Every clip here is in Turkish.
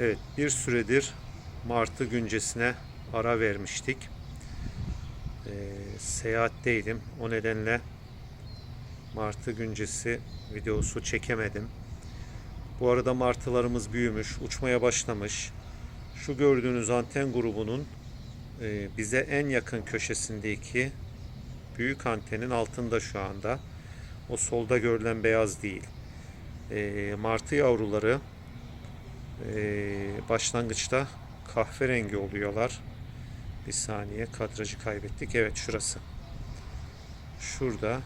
Evet bir süredir Martı güncesine ara vermiştik. Ee, seyahatteydim. O nedenle Martı güncesi videosu çekemedim. Bu arada martılarımız büyümüş, uçmaya başlamış. Şu gördüğünüz anten grubunun e, bize en yakın köşesindeki büyük antenin altında şu anda. O solda görülen beyaz değil. E, martı yavruları e, başlangıçta kahverengi oluyorlar. Bir saniye kadrajı kaybettik. Evet şurası. Şurada.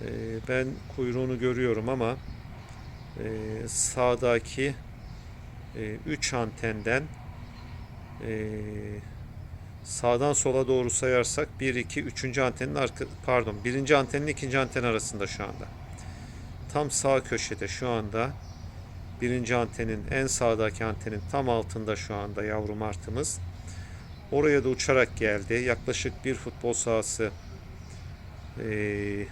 E, ben kuyruğunu görüyorum ama e, sağdaki 3 antenden e, sağdan sola doğru sayarsak 1 2 3. antenin arka pardon 1. antenin 2. anten arasında şu anda. Tam sağ köşede şu anda birinci antenin en sağdaki antenin tam altında şu anda yavru martımız. Oraya da uçarak geldi. Yaklaşık bir futbol sahası e,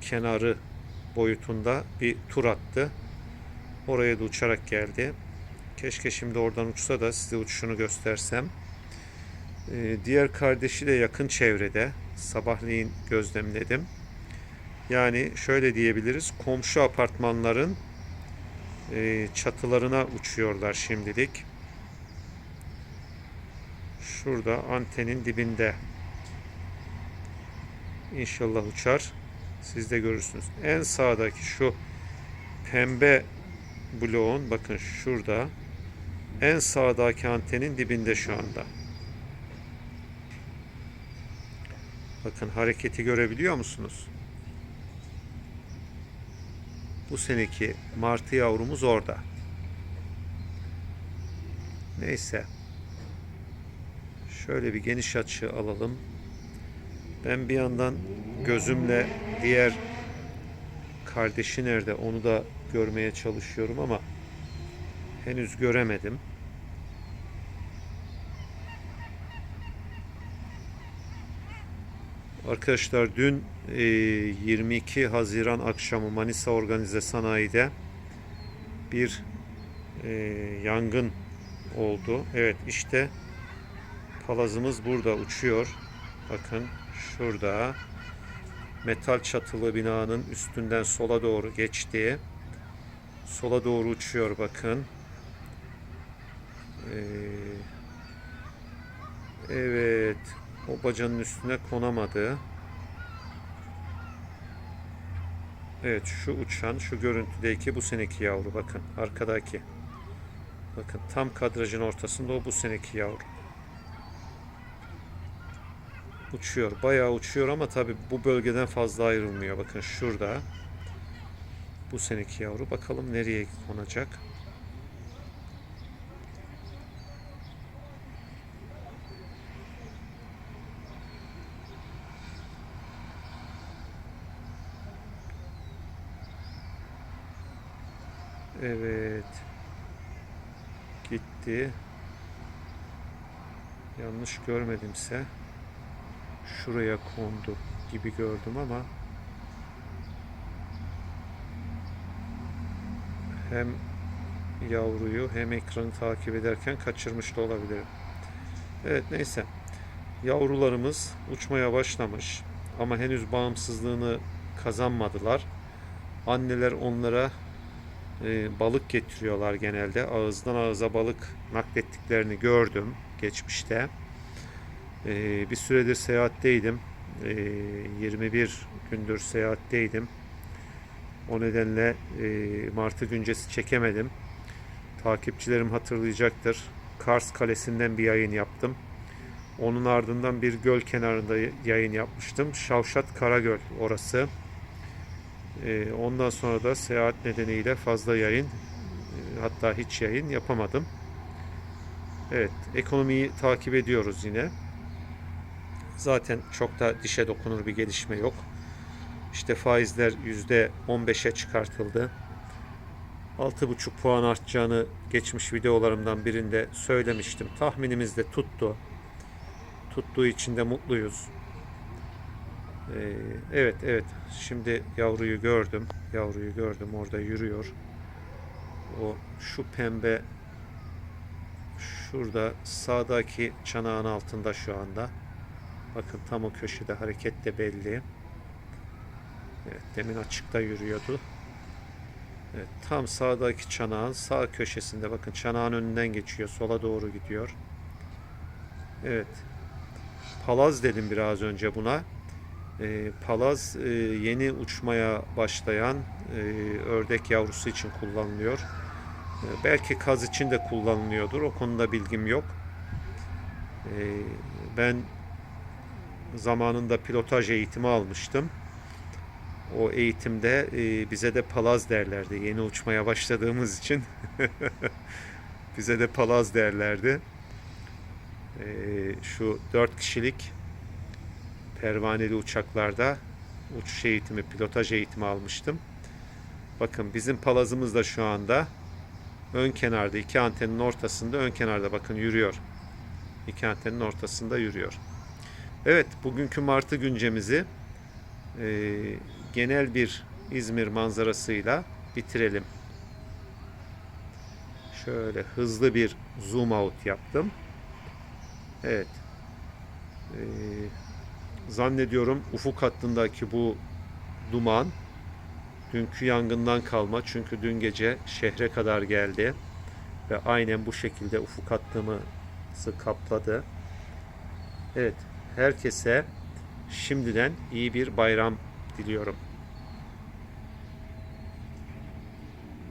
kenarı boyutunda bir tur attı. Oraya da uçarak geldi. Keşke şimdi oradan uçsa da size uçuşunu göstersem. Ee, diğer kardeşi de yakın çevrede. Sabahleyin gözlemledim. Yani şöyle diyebiliriz. Komşu apartmanların e, çatılarına uçuyorlar şimdilik. Şurada antenin dibinde. İnşallah uçar. Siz de görürsünüz. En sağdaki şu pembe bloğun bakın şurada en sağdaki antenin dibinde şu anda. Bakın hareketi görebiliyor musunuz? Bu seneki martı yavrumuz orada. Neyse. Şöyle bir geniş açı alalım. Ben bir yandan gözümle diğer kardeşi nerede onu da görmeye çalışıyorum ama henüz göremedim. Arkadaşlar dün e, 22 Haziran akşamı Manisa Organize Sanayi'de bir e, yangın oldu. Evet işte palazımız burada uçuyor. Bakın şurada metal çatılı binanın üstünden sola doğru geçti. Sola doğru uçuyor bakın. Ee, evet. O bacanın üstüne konamadı. Evet şu uçan şu görüntüdeki bu seneki yavru bakın arkadaki. Bakın tam kadrajın ortasında o bu seneki yavru. Uçuyor. Bayağı uçuyor ama tabi bu bölgeden fazla ayrılmıyor. Bakın şurada. Bu seneki yavru. Bakalım nereye konacak. Evet. Gitti. Yanlış görmedimse şuraya kondu gibi gördüm ama hem yavruyu hem ekranı takip ederken kaçırmış da olabilirim. Evet neyse. Yavrularımız uçmaya başlamış ama henüz bağımsızlığını kazanmadılar. Anneler onlara e, balık getiriyorlar genelde. Ağızdan ağıza balık naklettiklerini gördüm geçmişte. E, bir süredir seyahatteydim. E, 21 gündür seyahatteydim. O nedenle e, Martı güncesi çekemedim. Takipçilerim hatırlayacaktır. Kars Kalesi'nden bir yayın yaptım. Onun ardından bir göl kenarında yayın yapmıştım. Şavşat Karagöl orası. E, ondan sonra da seyahat nedeniyle fazla yayın e, hatta hiç yayın yapamadım. Evet, ekonomiyi takip ediyoruz yine. Zaten çok da dişe dokunur bir gelişme yok. İşte faizler %15'e çıkartıldı. 6,5 puan artacağını geçmiş videolarımdan birinde söylemiştim. Tahminimiz de tuttu. Tuttuğu için de mutluyuz. Ee, evet evet şimdi yavruyu gördüm. Yavruyu gördüm orada yürüyor. o şu pembe şurada sağdaki çanağın altında şu anda. Bakın tam o köşede hareket de belli. Evet, demin açıkta yürüyordu. Evet, tam sağdaki çanağın sağ köşesinde bakın çanağın önünden geçiyor. Sola doğru gidiyor. Evet. Palaz dedim biraz önce buna. Ee, palaz e, yeni uçmaya başlayan e, ördek yavrusu için kullanılıyor. E, belki kaz için de kullanılıyordur. O konuda bilgim yok. E, ben zamanında pilotaj eğitimi almıştım. O eğitimde e, bize de palaz derlerdi. Yeni uçmaya başladığımız için bize de palaz derlerdi. E, şu dört kişilik pervaneli uçaklarda uçuş eğitimi, pilotaj eğitimi almıştım. Bakın bizim palazımız da şu anda ön kenarda, iki antenin ortasında ön kenarda bakın yürüyor. İki antenin ortasında yürüyor. Evet, bugünkü martı güncemizi e, genel bir İzmir manzarasıyla bitirelim. Şöyle hızlı bir zoom out yaptım. Evet. Ee, zannediyorum ufuk hattındaki bu duman dünkü yangından kalma. Çünkü dün gece şehre kadar geldi ve aynen bu şekilde ufuk hattımızı kapladı. Evet, herkese şimdiden iyi bir bayram diliyorum.